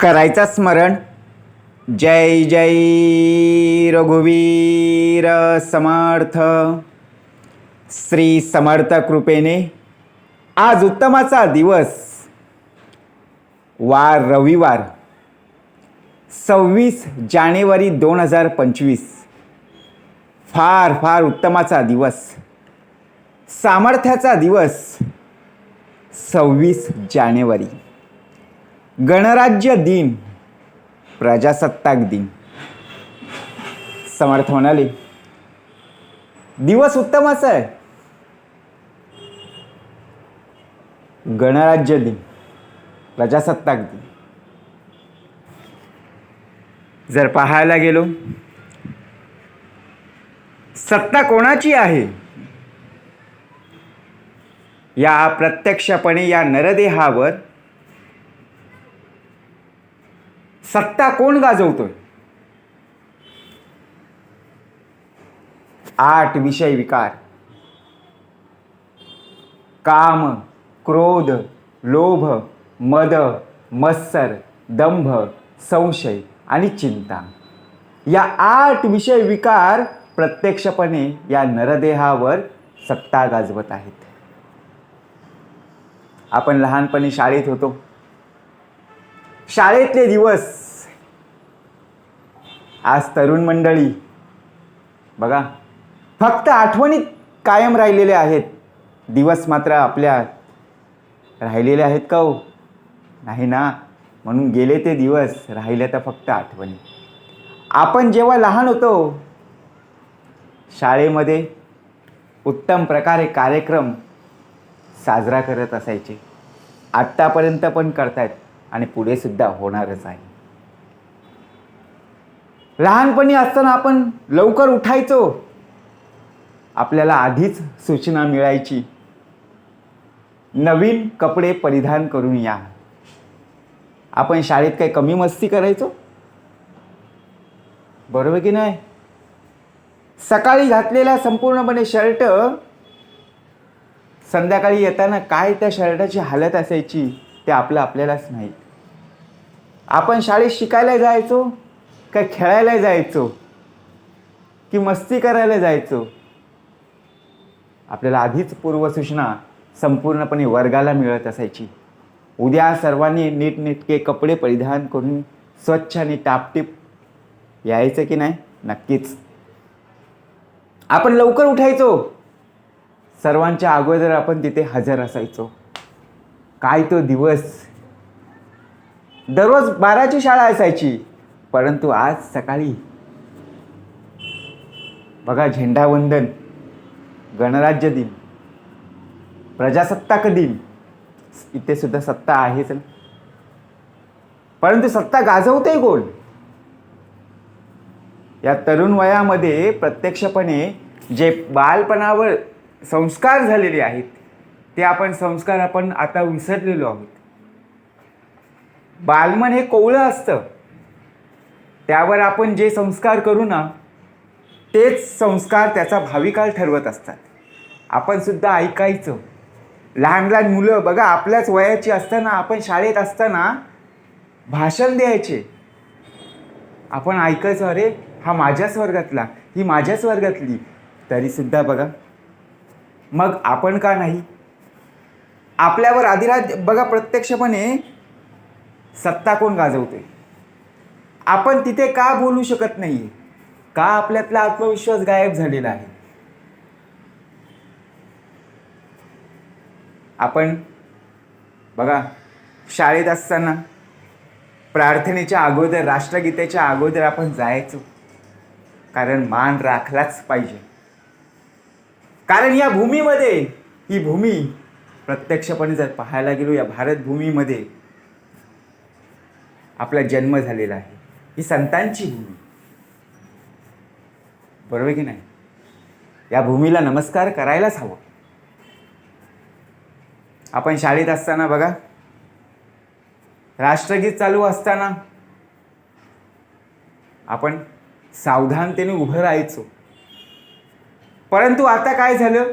करायचा स्मरण. जय जय रघुवीर समर्थ. श्री समर्थ कृपेने आज उत्तमाचा दिवस. वार रविवार सव्वीस जानेवारी दोन हजार पंचवीस. फार फार उत्तमाचा दिवस. सामर्थ्याचा दिवस सव्वीस जानेवारी. गणराज्य दिन प्रजासत्ताक दिन. समर्थ म्हणाले दिवस उत्तमाचा आहे. गणराज्य दिन प्रजासत्ताक दिन. जर पाहायला गेलो सत्ता कोणाची आहे? या प्रत्यक्षपणे या नरदेहावर सत्ता कोण गाजवतोय? आठ विषय विकार. काम क्रोध लोभ मद मत्सर दंभ संशय आणि चिंता. या आठ विषय विकार प्रत्यक्षपणे या नरदेहावर सत्ता गाजवत आहेत. आपण लहानपणी शाळेत होतो. शाळेतले दिवस. आज तरुण मंडळी. बघा फक्त आठवणीत कायम राहिलेले आहेत. दिवस मात्र आपल्या राहिलेले आहेत का हो? नाही ना? म्हणून गेले ते दिवस राहिले तर फक्त आठवणी. आपण जेव्हा लहान होतो शाळेमध्ये उत्तम प्रकारे कार्यक्रम साजरा करत असायचे. आत्तापर्यंत पण करतायत. आणि पुढे सुद्धा होणारच आहे. लहानपणी असताना आपण लवकर उठायचो. आपल्याला आधीच सूचना मिळायची. नवीन कपडे परिधान करून या. आपण शाळेत काही कमी मस्ती करायचो? बरोबर की नाही? सकाळी घातलेला संपूर्णपणे शर्ट संध्याकाळी येताना काय त्या शर्टाची हालत असायची ते आपलं आपल्यालाच नाही आपण शाळेत शिकायला जायचो काय खेळायला जायचो? की मस्ती करायला जायचो? आपल्याला आधीच पूर्वसूचना संपूर्णपणे वर्गाला मिळत असायची. उद्या सर्वांनी नीटनेटके कपडे परिधान करून स्वच्छ आणि टापटीप यायचं की नाही? नक्कीच. आपण लवकर उठायचो. सर्वांच्या अगोदर आपण तिथे हजर असायचो. काय तो दिवस? दररोज बाराची शाळा असायची. परंतु आज सकाळी बघा झेंडावंदन गणराज्य दिन प्रजासत्ताक दिन. इथे सुद्धा सत्ता आहेच ना. परंतु सत्ता गाजवते कोण? या तरुण वयामध्ये प्रत्यक्षपणे जे बालपणावर संस्कार झालेले आहेत ते आपण संस्कार आपण आता विसरलेलो आहोत. बालमन हे कोवळं असतं. त्यावर आपण जे संस्कार करू ना तेच संस्कार त्याचा भाविकाल ठरवत असतात. आपण सुद्धा ऐकायचं. लहान लहान मुलं बघा आपल्याच वयाची असताना आपण शाळेत असताना भाषण द्यायचे. आपण ऐकायचं अरे हा माझ्याच वर्गातला ही माझ्याच वर्गातली. तरीसुद्धा बघा. मग आपण का नाही? आपल्यावर अधिराज बघा प्रत्यक्षपणे सत्ता कोण गाजवतोय आपण तिथे का बोलू शकत नाही का आपल्यातला आत्मविश्वास गायब झालेला आहे? आपण बघा शाळेत असताना प्रार्थनेच्या अगोदर राष्ट्रगीतेच्या अगोदर आपण जायचो. कारण मान राखलाच पाहिजे. कारण या भूमीमध्ये ही भूमी प्रत्यक्षपणे जर पाहायला गेलो या भारत भूमीमध्ये आपला जन्म झालेला आहे. ही संतांची भूमी. बरोबर की नाही? या भूमीला नमस्कार करायलाच हवं. आपण शाळेत असताना बघा राष्ट्रगीत चालू असताना आपण सावधानतेने उभं राहायचो. परंतु आता काय झालं?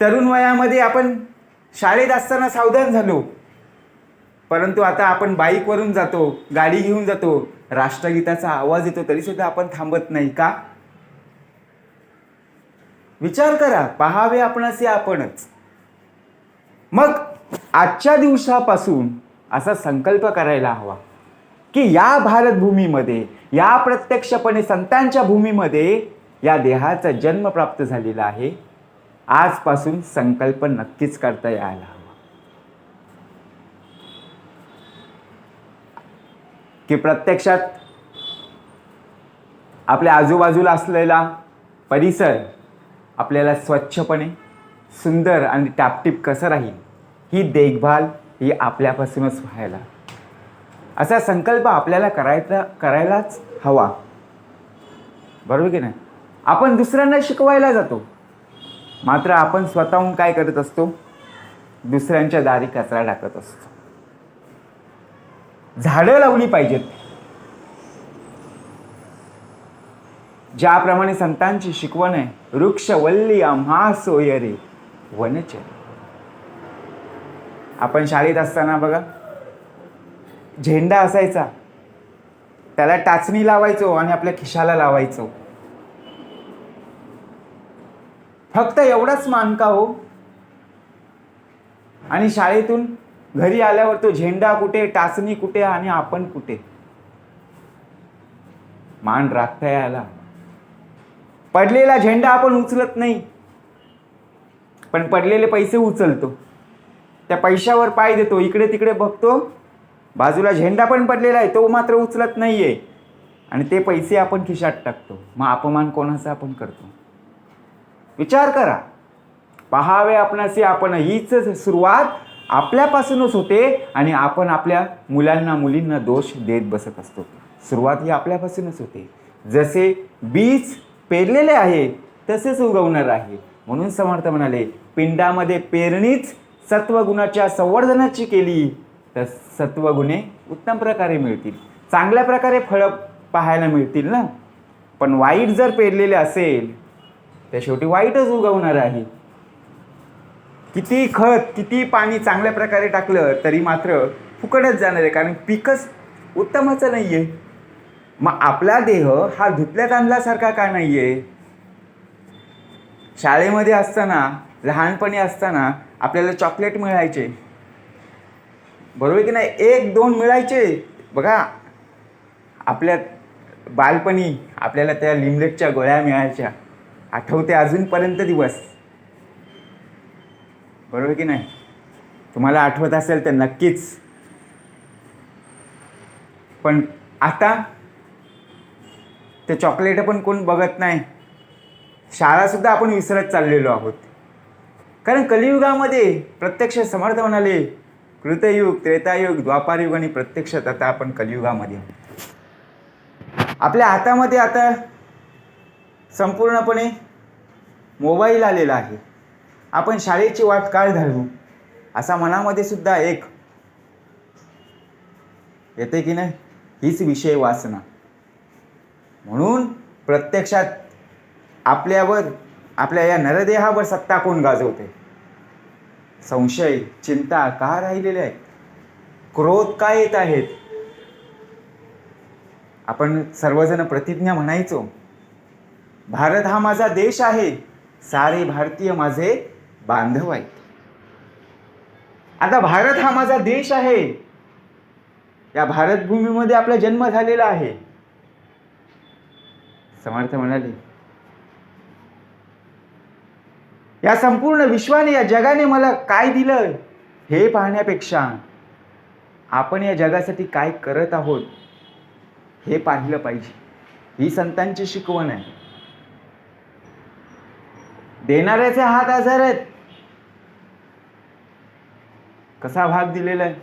तरुण वयामध्ये आपण शाळेत असताना सावधान झालो. परंतु आता आपण बाईकवरून जातो गाडी घेऊन जातो राष्ट्रगीताचा आवाज येतो तरी सुद्धा आपण थांबत नाही का? विचार करा पहावे आपण असे आपणच. मग आजच्या दिवसापासून असा संकल्प करायला हवा की या भारतभूमीमध्ये या प्रत्यक्षपणे संतांच्या भूमीमध्ये या देहाचा जन्म प्राप्त झालेला आहे. आजपासून संकल्प नक्कीच करता यायला हवा. की प्रत्यक्षात आपल्या आजूबाजूला असलेला परिसर आपल्याला स्वच्छपणे सुंदर आणि टापटीप कसं राहील ही देखभाल ही आपल्यापासूनच व्हायला. असा संकल्प आपल्याला करायचा करायलाच हवा. बरोबर की नाही? आपण दुसऱ्यांना शिकवायला जातो. मात्र आपण स्वतःहून काय करत असतो? दुसऱ्यांच्या दारी कचरा टाकत असतो. झाडं लावली पाहिजेत. ज्याप्रमाणे संतांची शिकवण आहे वृक्ष वल्ली आम्हा सोयरे वनचर. आपण शाळेत असताना बघा झेंडा असायचा. त्याला टाचणी लावायचो आणि आपल्या खिशाला लावायचो. फक्त एवढाच मान का हो. आणि शाळेतून घरी आल्यावर तो झेंडा कुठे टाचणी कुठे आणि आपण कुठे? मान राखता यायला. पडलेला झेंडा आपण उचलत नाही. पण पडलेले पैसे उचलतो. त्या पैशावर पाय देतो. इकडे तिकडे बघतो. बाजूला झेंडा पण पडलेला आहे. तो मात्र उचलत नाही आहे आणि ते पैसे आपण खिशात टाकतो. मग अपमान कोणाचा आपण करतो? विचार करा. पहावे आपणासे आपण हीच सुरुवात आपल्यापासूनच होते आणि आपण आपल्या मुलांना मुलींना दोष देत बसत असतो. सुरुवात ही आपल्यापासूनच होते. जसे बीज पेरलेले आहे तसेच उगवणार आहे. म्हणून समर्थ म्हणाले पिंडामध्ये पेरणीच सत्वगुणाच्या संवर्धनाची केली तर सत्वगुणे उत्तम प्रकारे मिळतील. चांगल्या प्रकारे फळं पाहायला मिळतील ना? पण वाईट जर पेरलेले असेल तर शेवटी वाईटच उगवणार आहे. किती खत किती पाणी चांगल्या प्रकारे टाकलं तरी मात्र फुकटच जाणार आहे. कारण पिकच उत्तमाचं नाही आहे मग आपला देह हा धुतल्या तांदलासारखा का नाही आहे शाळेमध्ये असताना लहानपणी असताना आपल्याला चॉकलेट मिळायचे. बरोबर की नाही? एक दोन मिळायचे. बघा आपल्या बालपणी आपल्याला त्या लिमलेटच्या गोळ्या मिळायच्या. आठवते अजूनपर्यंत दिवस. बरोबर की नाही? तुम्हाला आठवत असेल तर नक्कीच. पण आता ते चॉकलेट पण कोण बघत नाही. शाळासुद्धा आपण विसरत चाललेलो आहोत. कारण कलियुगामध्ये प्रत्यक्ष समर्थ म्हणाले कृतयुग त्रेतायुग द्वापारयुग आणि प्रत्यक्षात आता आपण कलियुगामध्ये आपल्या हातामध्ये आता संपूर्णपणे मोबाईल आलेला आहे. आपण शाळेची वाट काय धरू असा मनामध्ये सुद्धा एक येते की नाही? हीच विषय वासना. म्हणून प्रत्यक्षात आपल्यावर आपल्या या नरदेहावर सत्ता कोण गाजवते? संशय चिंता का राहिलेले आहेत? क्रोध का येत आहेत? आपण सर्वजण प्रतिज्ञा म्हणायचो भारत हा माझा देश आहे. सारे भारतीय माझे बांधव आहेत. आता भारत हा माझा देश आहे. या भारतभूमीमध्ये आपला जन्म झालेला आहे. समर्थ म्हणाले. या संपूर्ण विश्वाने या जगाने मला काय दिलं? हे पाहण्यापेक्षा आपण या जगासाठी काय करत आहोत हे पाहिलं पाहिजे. ही संतांची शिकवण आहे. देणाऱ्याचे हात आजार आहेत. कसा भाग दिलेला आहे?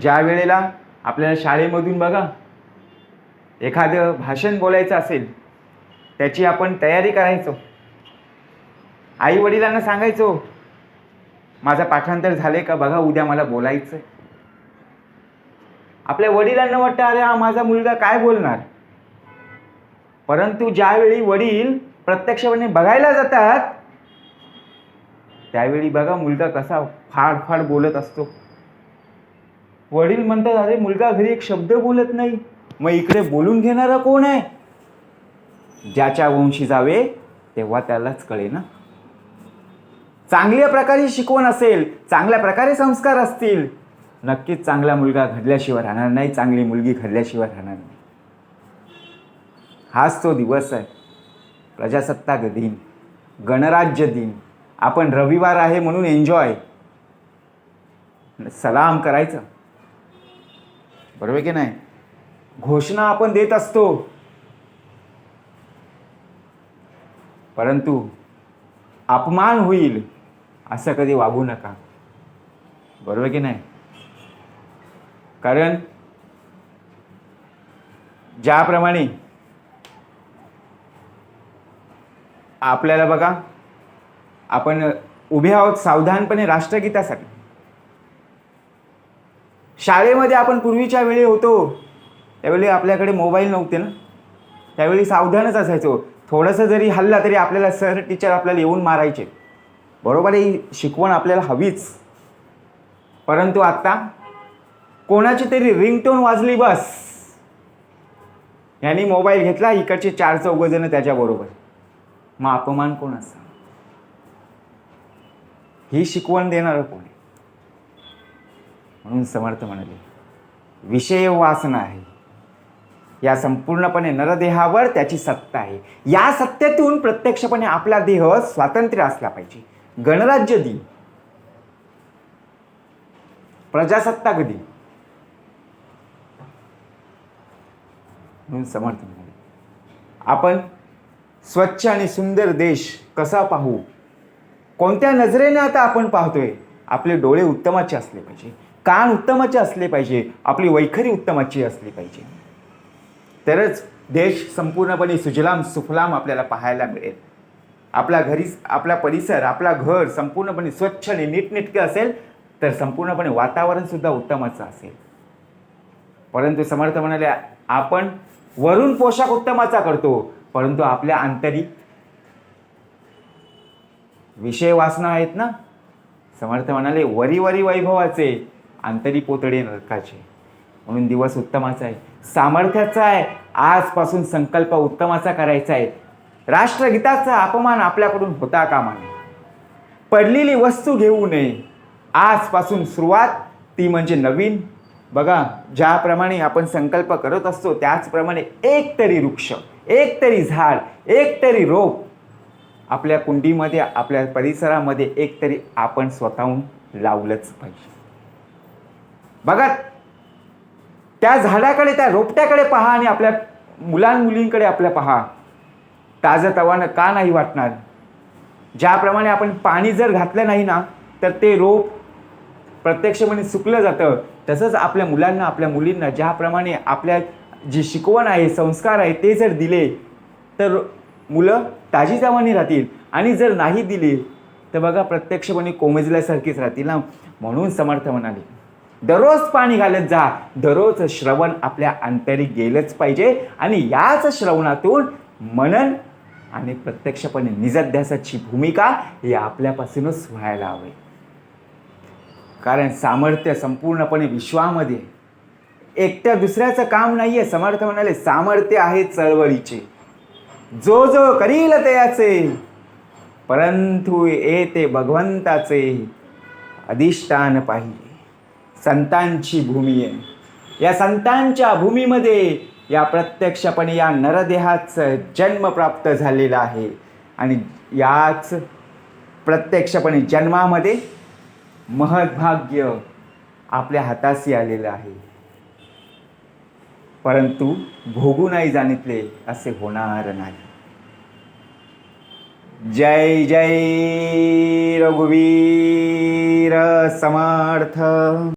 ज्या वेळेला आपल्याला शाळेमधून बघा एखादं भाषण बोलायचं असेल त्याची आपण तयारी करायचो. आई वडिलांना सांगायचो माझं पाठांतर झाले का? बघा उद्या मला बोलायचं आपल्या वडिलांना वाटतं अरे हा माझा मुलगा काय बोलणार? परंतु ज्यावेळी वडील प्रत्यक्षपणे बघायला जातात त्यावेळी बघा मुलगा कसा फाड फाड बोलत असतो. वडील म्हणतात अरे मुलगा घरी एक शब्द बोलत नाही. मग इकडे बोलून घेणारा कोण आहे? ज्याच्या वंशी जावे तेव्हा त्यालाच कळे ना. चांगल्या प्रकारे शिकवण असेल चांगल्या प्रकारे संस्कार असतील नक्कीच चांगला मुलगा घडल्याशिवाय राहणार नाही चांगली मुलगी घडल्याशिवाय राहणार नाही. हाच तो दिवस आहे. प्रजासत्ताक दिन गणराज्य दिन. आपण रविवार आहे म्हणून एन्जॉय सलाम करायचं. बरोबर की नाही? घोषणा आपण देत असतो. परंतु अपमान होईल असं कधी वागू नका. बरोबर की नाही? कारण ज्याप्रमाणे आपल्याला बघा आपण उभे आहोत सावधानपणे राष्ट्रगीतासाठी. शाळेमध्ये आपण पूर्वीच्या वेळी होतो त्यावेळी आपल्याकडे मोबाईल नव्हते ना. त्यावेळी सावधानच असायचो. थोडंसं जरी हल्ला तरी आपल्याला सर टीचर आपल्याला येऊन मारायचे. बरोबर ही शिकवण आपल्याला हवीच. परंतु आत्ता कोणाची तरी रिंगटोन वाजली बस. यांनी मोबाईल घेतला इकडचे चार चौघजणं त्याच्याबरोबर. मग अपमान कोण असा ही शिकवण देणारं कोणी? म्हणून समर्थ म्हणाले विषय वासना आहे. या संपूर्णपणे नरदेहावर त्याची सत्ता आहे. या सत्तेतून प्रत्यक्षपणे आपला देह स्वातंत्र्य असला पाहिजे. गणराज्य दिन प्रजासत्ताक दिन म्हणून समर्थ म्हणाले आपण स्वच्छ आणि सुंदर देश कसा पाहू? कोणत्या नजरेने आता आपण पाहतोय? आपले डोळे उत्तमाचे असले पाहिजे कान उत्तमाचे असले पाहिजे आपली वैखरी उत्तमाची असली पाहिजे. तरच देश संपूर्णपणे सुजलाम सुफलाम आपल्याला पाहायला मिळेल. आपला घरी आपला परिसर आपला घर संपूर्णपणे स्वच्छ आणि नीटनेटके असेल तर संपूर्णपणे वातावरणसुद्धा उत्तमाचं असेल. परंतु समर्थ म्हणाले आपण वरून पोशाख उत्तमाचा करतो परंतु आपल्या आंतरिक विषय वासना आहेत ना? समर्थ म्हणाले वरी वरी वैभवाचे आंतरी पोतडे नरकाचे. म्हणून दिवस उत्तमाचा आहे. सामर्थ्याचा आहे. आजपासून संकल्प उत्तमाचा करायचा आहे. राष्ट्रगीताचा अपमान आपल्याकडून होता कामा नये पडलेली वस्तू घेऊ नये. आजपासून सुरुवात ती म्हणजे नवीन. बघा ज्याप्रमाणे आपण संकल्प करत असतो त्याचप्रमाणे एक तरी वृक्ष एक तरी झाड एक तरी रोप आपल्या कुंडीमध्ये आपल्या परिसरामध्ये एक तरी आपण स्वतःहून लावलंच पाहिजे. बघा त्या झाडाकडे त्या रोपट्याकडे पहा आणि आपल्या मुलां मुलींकडे आपल्या पहा. ताजं तवानं का नाही वाटणार? ज्याप्रमाणे आपण पाणी जर घातलं नाही ना तर ते रोप प्रत्यक्षपणे सुकलं जातं. तसंच आपल्या मुलांना आपल्या मुलींना ज्याप्रमाणे आपल्या जी शिकवण आहे संस्कार आहे ते जर दिले तर मुलं ताजीजावानी राहतील आणि जर नाही दिली तर बघा प्रत्यक्षपणे कोमेजल्यासारखीच राहतील ना? म्हणून समर्थ म्हणाले दररोज पाणी घालत जा. दररोज श्रवण आपल्या अंतरी गेलंच पाहिजे आणि याच श्रवणातून मनन आणि प्रत्यक्षपणे निजध्यासाची भूमिका ही आपल्यापासूनच व्हायला हवी. कारण सामर्थ्य संपूर्णपणे विश्वामध्ये एकट्या दुसऱ्याचं काम नाही आहे समर्थ म्हणाले सामर्थ्य आहे चळवळीचे. जो जो करील त्याचे परंतु येते ते भगवंताचे अधिष्ठान पाहिजे संतांची भूमी आहे. या संतांच्या भूमीमध्ये या प्रत्यक्षपणे या नरदेहाचं जन्म प्राप्त झालेला आहे. आणि याच प्रत्यक्षपणे जन्मामध्ये महद्भाग्य आपल्या हाताशी आलेलं आहे. परंतु भोगू नाही जाणितले असे होणार नाही. जय जय रघुवीर समर्थ.